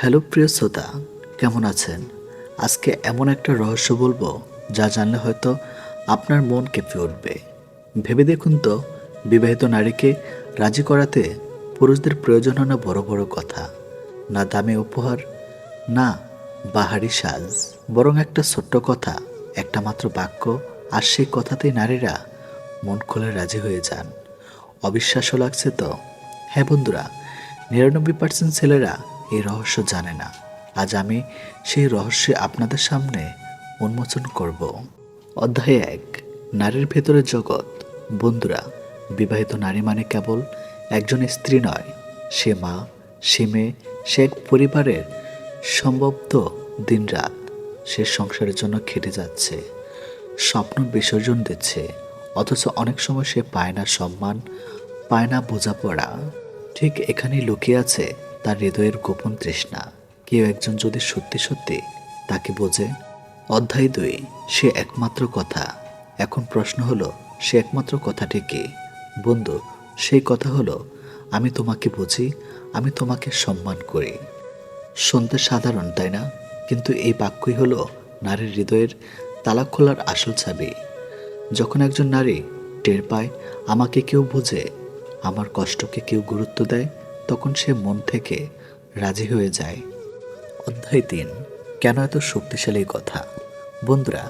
Hello প্রিয় শ্রোতা, কেমন আছেন? আজকে এমন একটা রহস্য বলব যা জানলে হয়তো আপনার মন কেঁপে উঠবে। ভেবে দেখুন তো, বিবাহিত নারীকে রাজি করাতে পুরুষদের প্রয়োজন হয় না বড় বড় কথা, না দামি উপহার, না বাহারি সাজ। বরং একটা ছোট্ট কথা, একটা মাত্র বাক্য, আর সেই কথাতেই নারীরা মন খুলে রাজি হয়ে যান। অবিশ্বাস্য লাগছে তো। হ্যাঁ বন্ধুরা, নিরানব্বই পার্সেন্ট ছেলেরা এই রহস্য জানে না। আজ আমি সেই রহস্য আপনাদের সামনে উন্মোচন করব। অধ্যায় এক, নারীর ভেতরের জগৎ। বন্ধুরা, বিবাহিত নারী মানে কেবল একজন স্ত্রী নয়, সে মা, সে মেয়ে, সে এক পরিবারের সম্ভবত দিনরাত সে সংসারের জন্য খেটে যাচ্ছে, স্বপ্ন বিসর্জন দিচ্ছে, অথচ অনেক সময় সে পায় না সম্মান, পায় না বোঝাপড়া। ঠিক এখানেই লুকিয়ে আছে তার হৃদয়ের গোপন তৃষ্ণা। কেউ একজন যদি সত্যি সত্যি তাকে বোঝে, অধ্যায় দুই, সে একমাত্র কথা। এখন প্রশ্ন হলো, সে একমাত্র কথাটি কি? বন্ধু, সেই কথা হলো, আমি তোমাকে বুঝি, আমি তোমাকে সম্মান করি। শুনতে সাধারণ, তাই না? কিন্তু এই বাক্যই হলো নারীর হৃদয়ের তালা খোলার আসল চাবি। যখন একজন নারী টের পায়, আমাকে কেউ বোঝে, আমার কষ্টকে কেউ গুরুত্ব দেয় তখন সে মন থেকে রাজি হয়ে যায়। অধ্যায় তিন। কেন এত শক্তিশালী কথা? বন্ধুরা,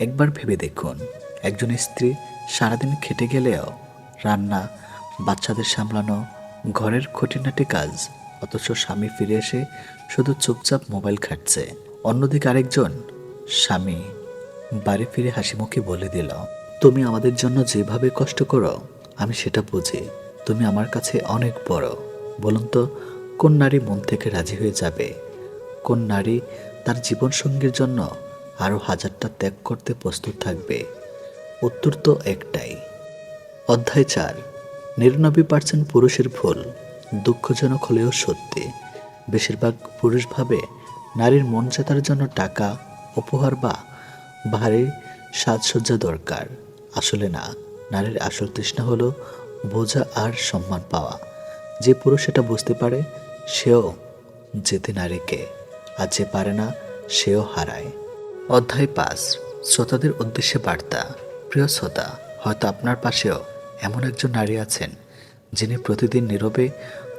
একবার ভেবে দেখুন, একজন স্ত্রী সারাদিন খেটে গেলেও রান্না, বাচ্চাদের সামলানো, ঘরের খুঁটিনাটি কাজ, অথচ স্বামী ফিরে এসে শুধু চুপচাপ মোবাইল ঘাটছে। অন্যদিকে আরেকজন স্বামী বাড়ি ফিরে হাসি মুখে বলে দিল, তুমি আমাদের জন্য যেভাবে কষ্ট করো, আমি সেটা বুঝি। তুমি আমার কাছে অনেক বড়। বলুন তো, কোন নারী মন থেকে রাজি হয়ে যাবে? কোন নারী তার জীবনসঙ্গীর জন্য আরও হাজারটা ত্যাগ করতে প্রস্তুত থাকবে? উত্তর তো একটাই। অধ্যায় চার। নিরানব্বই পার্সেন্ট পুরুষের ভুল দুঃখজনক হলেও সত্যি। বেশিরভাগ পুরুষ ভাবে নারীর মন জেতার জন্য টাকা, উপহার বা ভারী সাজসজ্জা দরকার। আসলে না, নারীর আসল তৃষ্ণা হলো বোঝা আর সম্মান পাওয়া। যে পুরুষ এটা বুঝতে পারে, সেও যেতে নারীকে আর যে পারে না, সেও হারায়। অধ্যায় পাঁচ। শ্রোতাদের উদ্দেশ্যে বার্তা। প্রিয় শ্রোতা, হয়তো আপনার পাশেও এমন একজন নারী আছেন, যিনি প্রতিদিন নীরবে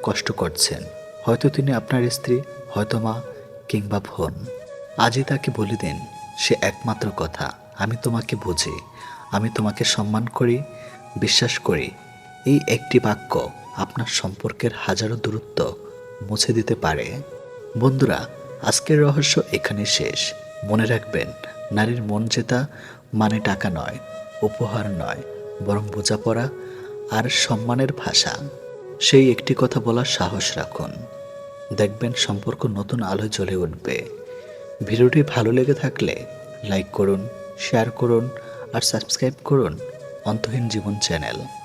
কষ্ট করছেন। হয়তো তিনি আপনার স্ত্রী, হয়তো মা, কিংবা বোন। আজই তাকে বলে দিন, সে একমাত্র কথা, আমি তোমাকে বুঝি, আমি তোমাকে সম্মান করি, বিশ্বাস করি। এই একটি বাক্য সম্পর্কের হাজারো দূরত্ব মুছে দিতে পারে। বন্ধুরা, আজকের রহস্য এখানে শেষ। মনে রাখবেন, নারীর মন জেতা মানে টাকা নয়, উপহার নয়, বরং বোঝাপড়া আর সম্মানের ভাষা। সেই একটি কথা বলার সাহস রাখুন। দেখবেন সম্পর্ক নতুন আলোয় জ্বলে উঠবে। ভিডিওটি ভালো লেগে থাকলে লাইক করুন, শেয়ার করুন আর সাবস্ক্রাইব করুন অন্তহীন জীবন চ্যানেল।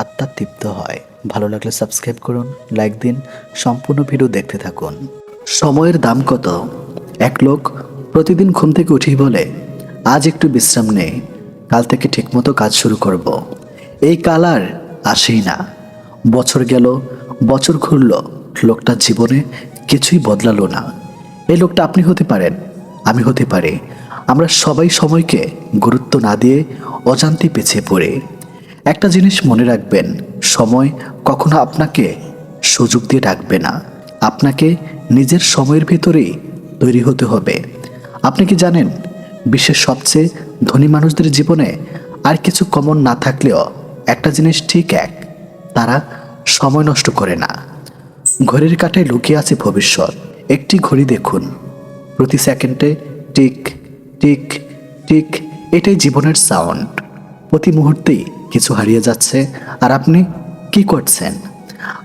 আত্মা তৃপ্ত হয়। ভালো লাগলে সাবস্ক্রাইব করুন, লাইক দিন, সম্পূর্ণ ভিডিও দেখতে থাকুন। সময়ের দাম কত? এক লোক প্রতিদিন ঘুম থেকে উঠেই বলে, আজ একটু বিশ্রাম নেই, কাল থেকে ঠিকমতো কাজ শুরু করব। এই কাল আর আসেই না। বছর গেল, বছর ঘুরল, লোকটার জীবনে কিছুই বদলালো না। এই লোকটা আপনি হতে পারেন, আমি হতে পারি। আমরা সবাই সময়কে গুরুত্ব না দিয়ে অজান্তে পেছিয়ে পড়ে। একটা জিনিস মনে রাখবেন, সময় কখনো আপনাকে সুযোগ দিয়ে ডাকবে না। আপনাকে নিজের সময়ের ভেতরেই তৈরি হতে হবে। আপনি কি জানেন, বিশ্বের সবচেয়ে ধনী মানুষদের জীবনে আর কিছু কমন না থাকলেও একটা জিনিস ঠিক এক, তারা সময় নষ্ট করে না। ঘড়ির কাঁটায় লুকিয়ে আছে ভবিষ্যৎ। একটি ঘড়ি দেখুন। প্রতি সেকেন্ডে টিক টিক টিক, এটাই জীবনের সাউন্ড প্রতি মুহূর্তেই কিছু হারিয়ে যাচ্ছে। আর আপনি কি করছেন?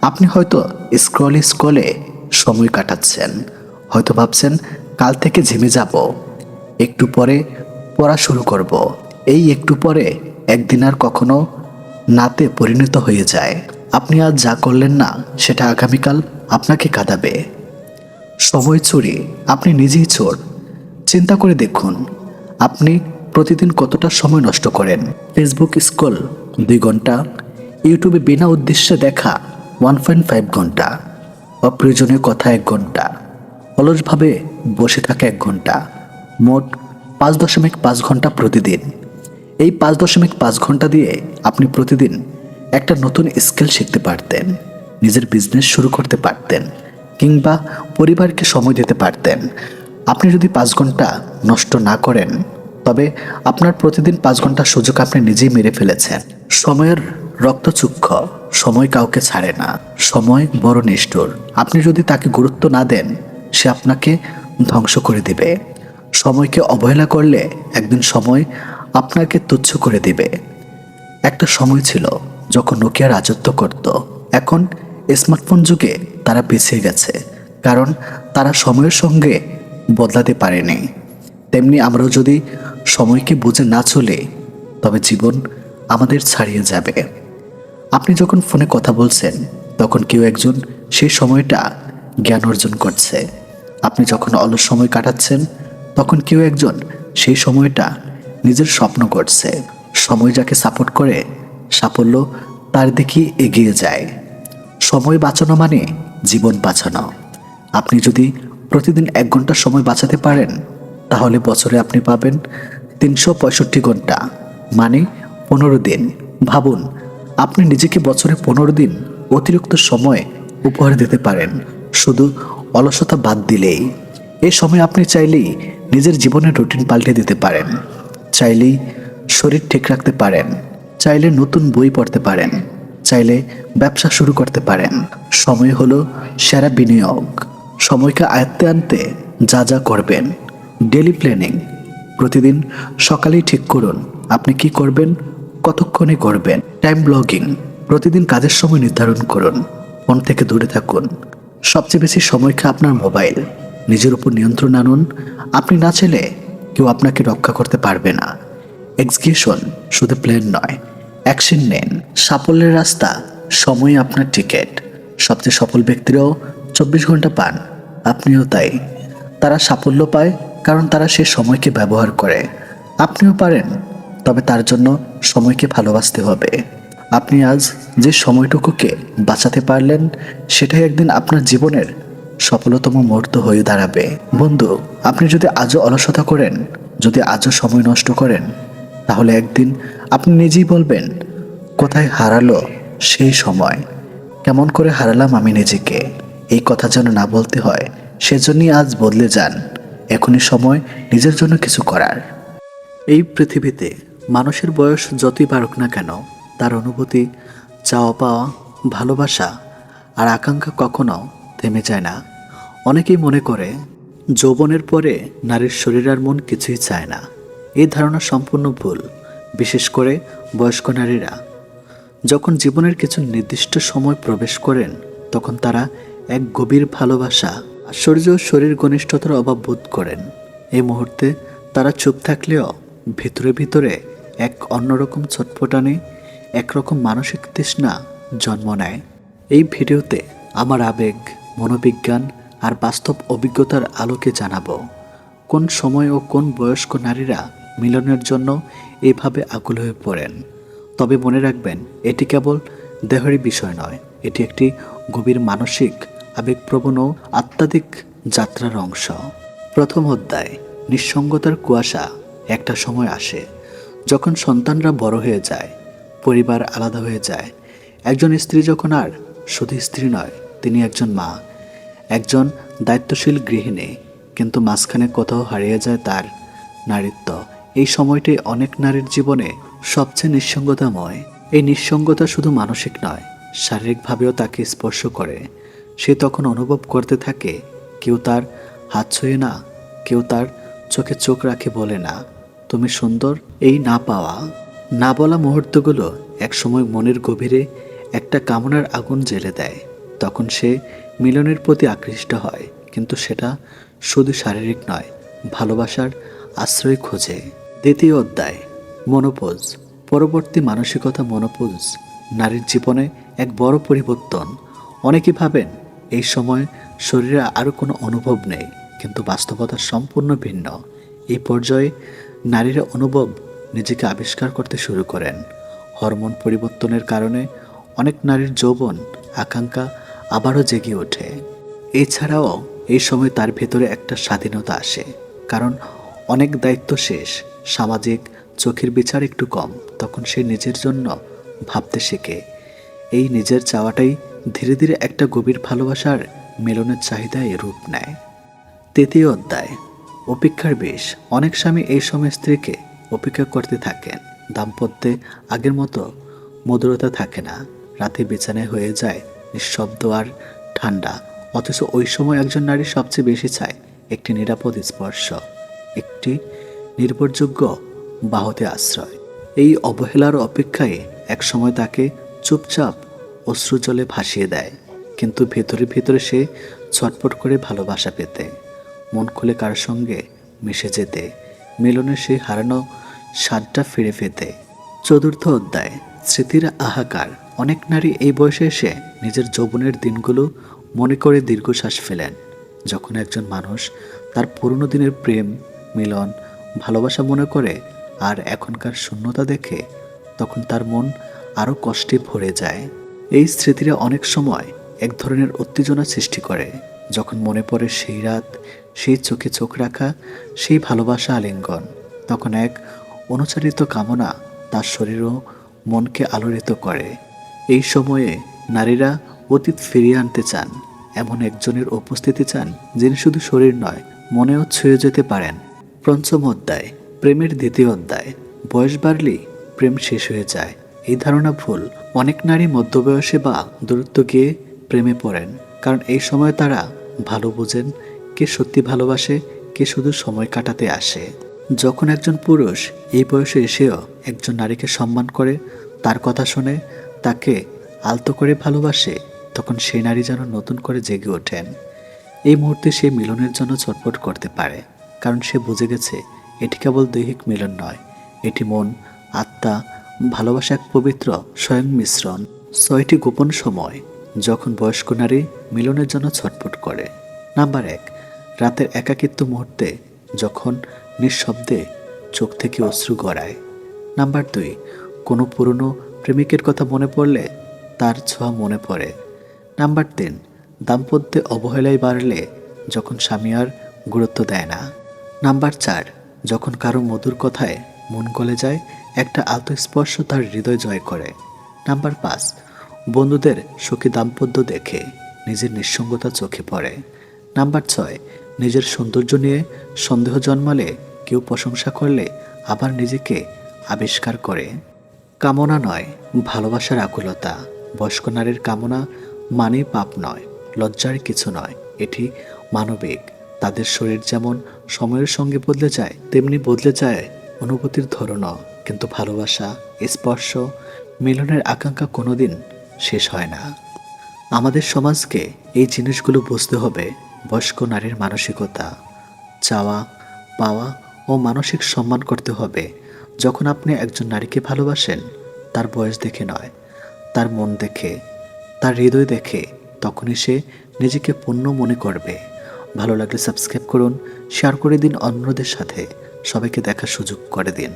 আপনি হয়তো স্ক্রলে স্ক্রলে সময় কাটাচ্ছেন। হয়তো ভাবছেন, কাল থেকে ঝিমে যাব। একটু পরে পড়া শুরু করব। এই একটু পরে একদিন আর কখনো নাতে পরিণত হয়ে যায়। আপনি আজ যা করলেন না, সেটা আগামীকাল আপনাকে কাঁদাবে। সময় চুরি, আপনি নিজেই চোর। চিন্তা করে দেখুন, আপনি প্রতিদিন কতটা সময় নষ্ট করেন? ফেসবুক স্কল দুই ঘণ্টা। ইউটিউবে বিনা উদ্দেশ্যে দেখা ওয়ান পয়েন্ট ফাইভ ঘণ্টা। অপ্রয়োজনীয় কথা এক ঘণ্টা। অলসভাবে বসে থাকা এক ঘণ্টা। মোট পাঁচ দশমিক পাঁচ ঘণ্টা প্রতিদিন। এই পাঁচ দশমিক পাঁচ ঘণ্টা দিয়ে আপনি প্রতিদিন একটা নতুন স্কিল শিখতে পারতেন, নিজের বিজনেস শুরু করতে পারতেন, কিংবা পরিবারকে সময় দিতে পারতেন। আপনি যদি পাঁচ ঘণ্টা নষ্ট না করেন তবে আপনার প্রতিদিন পাঁচ ঘণ্টা সুযোগ আপনি নিজেই মেরে ফেলেছেন। সময়ের রক্তচুক্ষ সময় কাউকে ছাড়ে না, সময় বড় নিষ্ঠুর। আপনি যদি তাকে গুরুত্ব না দেন, সে আপনাকে ধ্বংস করে দিবে। সময়কে অবহেলা করলে একদিন সময় আপনাকে তুচ্ছ করে দিবে। একটা সময় ছিল যখন নোকিয়া রাজত্ব করত। এখন স্মার্টফোন যুগে তারা পিছিয়ে গেছে, কারণ তারা সময়ের সঙ্গে বদলাতে পারেনি। তেমনি আমরাও যদি সময়কে বুঝে না চলে তবে জীবন আমাদের ছাড়িয়ে যাবে। আপনি যখন ফোনে কথা বলছেন, তখন কেউ একজন সেই সময়টা জ্ঞান অর্জন করছে। আপনি যখন অলস সময় কাটাচ্ছেন, তখন কেউ একজন সেই সময়টা নিজের স্বপ্ন করছে। সময় যাকে সাপোর্ট করে, সাফল্য তার দিকে এগিয়ে যায়। সময় বাঁচানো মানে জীবন বাঁচানো। আপনি যদি প্রতিদিন এক ঘণ্টা সময় বাঁচাতে পারেন তাহলে বছরে আপনি পাবেন তিনশো পঁয়ষট্টি ঘণ্টা। মানে পনেরো দিন। ভাবুন, আপনি নিজেকে বছরে পনেরো দিন অতিরিক্ত সময় উপহার দিতে পারেন। শুধু অলসতা বাদ দিলেই। এই সময় আপনি চাইলেই নিজের জীবনের রুটিন পাল্টে দিতে পারেন। চাইলেই শরীর ঠিক রাখতে পারেন। চাইলে নতুন বই পড়তে পারেন। চাইলে ব্যবসা শুরু করতে পারেন। সময় হলো সেরা বিনিয়োগ। সময়কে আয়ত্তে আনতে যা যা করবেন। Daily planning. প্রতিদিন সকালেই ঠিক করুন, আপনি কি করবেন, কতক্ষণে করবেন, টাইম ব্লগিং। প্রতিদিন কাজের সময় নির্ধারণ করুন, ফোন থেকে দূরে থাকুন। সবচেয়ে বেশি সময় খায় আপনার মোবাইল। নিজের উপর নিয়ন্ত্রণ আনুন। আপনি না চাইলে কেউ আপনাকে রক্ষা করতে পারবে না। এক্সিকিউশন শুধু প্ল্যান নয়, অ্যাকশন নেন। সাফল্যের রাস্তা, সময় আপনার টিকিট। সবচেয়ে সফল ব্যক্তিরাও চব্বিশ ঘণ্টা পান, আপনিও তাই। তারা সাফল্য পায় কারণ তারা সে সময়কে ব্যবহার করে। আপনিও পারেন, তবে তার জন্য সময়কে ভালোবাসতে হবে। আপনি আজ যে সময়টুকুকে বাঁচাতে পারলেন, সেটাই একদিন আপনার জীবনের সফলতম মুহূর্ত হয়ে দাঁড়াবে। বন্ধু, আপনি যদি আজও অলসতা করেন, যদি আজও সময় নষ্ট করেন, তাহলে একদিন আপনি নিজেই বলবেন, কোথায় হারালো সেই সময়? কেমন করে হারালাম আমি নিজেকে? এই কথা যেন না বলতে হয়, সেজন্যই আজ বদলে যান। এখনই সময় নিজের জন্য কিছু করার। এই পৃথিবীতে মানুষের বয়স যতই বাড়ুক না কেন, তার অনুভূতি, চাওয়া পাওয়া, ভালোবাসা আর আকাঙ্ক্ষা কখনো থেমে যায় না। অনেকেই মনে করে, যৌবনের পরে নারীর শরীর আর মন কিছুই চায় না। এই ধারণা সম্পূর্ণ ভুল, বিশেষ করে বয়স্ক নারীরা। যখন জীবনের কিছু নির্দিষ্ট সময় প্রবেশ করেন, তখন তারা এক গভীর ভালোবাসা আশ্চর্য শরীর ঘনিষ্ঠতার অভাব বোধ করেন। এই মুহূর্তে তারা চুপ থাকলেও ভিতরে ভিতরে এক অন্যরকম ছটফটানে একরকম মানসিক তৃষ্ণা জন্ম নেয়। এই ভিডিওতে আমার আবেগ, মনোবিজ্ঞান আর বাস্তব অভিজ্ঞতার আলোকে জানাব, কোন সময় ও কোন বয়স্ক নারীরা মিলনের জন্য এভাবে আকুল হয়ে পড়েন। তবে মনে রাখবেন, এটি কেবল দেহেরই বিষয় নয়, এটি একটি গভীর মানসিক আবেগপ্রবণ ও আত্মাধিক যাত্রার অংশ। প্রথম অধ্যায়, নিঃসঙ্গতার কুয়াশা। একটা সময় আসে, যখন সন্তানরা বড় হয়ে যায়, পরিবার আলাদা হয়ে যায়। একজন স্ত্রী যখন আর শুধু স্ত্রী নয়, তিনি একজন মা। একজন দায়িত্বশীল গৃহিণী, কিন্তু মাঝখানে কোথাও হারিয়ে যায় তার নারীত্ব। এই সময়টি অনেক নারীর জীবনে সবচেয়ে নিঃসঙ্গতাময়। এই নিঃসঙ্গতা শুধু মানসিক নয়, শারীরিকভাবেও তাকে স্পর্শ করে। সে তখন অনুভব করতে থাকে, কেউ তার হাত ছুঁয়ে না, কেউ তার চোখে চোখ রাখে বলে না, তুমি সুন্দর, এই না পাওয়া। না বলা মুহূর্তগুলো একসময় মনের গভীরে একটা কামনার আগুন জ্বেলে দেয়। তখন সে মিলনের প্রতি আকৃষ্ট হয়, কিন্তু সেটা শুধু শারীরিক নয়, ভালোবাসার আশ্রয় খোঁজে। দ্বিতীয় অধ্যায়, মনোপোজ। পরবর্তী মানসিকতা মনোপোজ, নারীর জীবনে এক বড় পরিবর্তন। অনেকে ভাবেন এই সময় শরীরে আরও কোনো অনুভব নেই, কিন্তু বাস্তবতা সম্পূর্ণ ভিন্ন। এই পর্যায়ে নারীরা অনুভব নিজেকে আবিষ্কার করতে শুরু করেন। হরমোন পরিবর্তনের কারণে অনেক নারীর যৌবন, আকাঙ্ক্ষা আবারও জেগে ওঠে। এছাড়াও এই সময় তার ভেতরে একটা স্বাধীনতা আসে, কারণ অনেক দায়িত্ব শেষ, সামাজিক চোখের বিচার একটু কম, তখন সে নিজের জন্য ভাবতে শেখে। এই নিজের চাওয়াটাই ধীরে ধীরে একটা গভীর ভালোবাসার মেলনের চাহিদায় রূপ নেয়। তৃতীয় অধ্যায়। অপেক্ষার বেশ। অনেক স্বামী এই সময় স্ত্রীকে অপেক্ষা করতে থাকেন। দাম্পত্যে আগের মতো মধুরতা থাকে না। রাতে বিছানায় হয়ে যায় নিঃশব্দ আর ঠান্ডা। অথচ ওই সময় একজন নারী সবচেয়ে বেশি চায় একটি নিরাপদ স্পর্শ, একটি নির্ভরযোগ্য বাহতে আশ্রয়। এই অবহেলার অপেক্ষায় একসময় তাকে চুপচাপ অশ্রু জলে ভাসিয়ে দেয়, কিন্তু ভেতরে ভেতরে সে ছটপট করে ভালোবাসা পেতে। মন খুলে কার সঙ্গে মিশে যেতে মিলনের সেই হারানো স্বাদটা ফিরে পেতে। চতুর্থ অধ্যায়, স্মৃতির আহাকার। অনেক নারী এই বয়সে এসে নিজের যৌবনের দিনগুলো মনে করে দীর্ঘশ্বাস ফেলেন। যখন একজন মানুষ তার পুরনো দিনের প্রেম, মিলন, ভালোবাসা মনে করে আর এখনকার শূন্যতা দেখে, তখন তার মন আরও কষ্টে ভরে যায়। এই স্মৃতিরা অনেক সময় এক ধরনের উত্তেজনা সৃষ্টি করে। যখন মনে পড়ে সেই রাত, সেই চোখে চোখ রাখা, সেই ভালোবাসা আলিঙ্গন, তখন এক অনুচারিত কামনা তার শরীর ও মনকে আলোড়িত করে। এই সময়ে নারীরা অতীত ফিরিয়ে আনতে চান, এমন একজনের উপস্থিতি চান, যিনি শুধু শরীর নয়, মনেও ছুঁয়ে যেতে পারেন। পঞ্চম অধ্যায়, প্রেমের দ্বিতীয় অধ্যায়, বয়স বাড়লেই প্রেম শেষ হয়ে যায়। এই ধারণা ভুল। অনেক নারী মধ্যবয়সে বা দূরত্ব গিয়ে প্রেমে পড়েন, কারণ এই সময় তারা ভালো বোঝেন, কে সত্যি ভালোবাসে, কে শুধু সময় কাটাতে আসে। যখন একজন পুরুষ এই বয়সে এসেও একজন নারীকে সম্মান করে, তার কথা শুনে, তাকে আলতো করে ভালোবাসে, তখন সেই নারী যেন নতুন করে জেগে ওঠেন। এই মুহূর্তে সে মিলনের জন্য ছটফট করতে পারে, কারণ সে বুঝে গেছে, এটি কেবল দৈহিক মিলন নয়, এটি মন, আত্মা ভালোবাসা এক পবিত্র স্বয়ং মিশ্রণ। ছয়টি গোপন সময়, যখন বয়স্ক নারী মিলনের জন্য ছটফট করে। নাম্বার এক, রাতের একাকিত্ব মুহূর্তে যখন নিঃশব্দে চোখ থেকে অশ্রু গড়ায়। নাম্বার দুই, কোনো পুরনো প্রেমিকের কথা মনে পড়লে তার ছোঁয়া মনে পড়ে। নাম্বার তিন, দাম্পত্যে অবহেলায় বাড়লে যখন স্বামী আর গুরুত্ব দেয় না। নাম্বার চার, যখন কারও মধুর কথায় মন গলে যায় একটা আত্মস্পর্শ তার হৃদয় জয় করে। নাম্বার পাঁচ, বন্ধুদের সুখী দাম্পত্য দেখে নিজের নিঃসঙ্গতা চোখে পড়ে। নাম্বার ছয়, নিজের সৌন্দর্য নিয়ে সন্দেহ জন্মালে কেউ প্রশংসা করলে আবার নিজেকে আবিষ্কার করে। কামনা নয়, ভালোবাসার আকুলতা। বয়স্ক নারীর কামনা মানে পাপ নয়, লজ্জার কিছু নয়। এটি মানবিক। তাদের শরীর যেমন সময়ের সঙ্গে বদলে যায়, তেমনি বদলে যায় অনুভূতির ধরনও। কিন্তু ভালোবাসা, স্পর্শ, মিলনের আকাঙ্ক্ষা কোনোদিন শেষ হয় না। আমাদের সমাজকে এই জিনিসগুলো বুঝতে হবে, বয়স্ক নারীর মানসিকতা, চাওয়া, পাওয়া ও মানসিক সম্মান করতে হবে। যখন আপনি একজন নারীকে ভালোবাসেন, তার বয়স দেখে নয়, তার মন দেখে, তার হৃদয় দেখে, তখনই সে নিজেকে পূর্ণ মনে করবে। ভালো লাগলে সাবস্ক্রাইব করুন, শেয়ার করে দিন অন্যদের সাথে, সবাইকে দেখার সুযোগ করে দিন।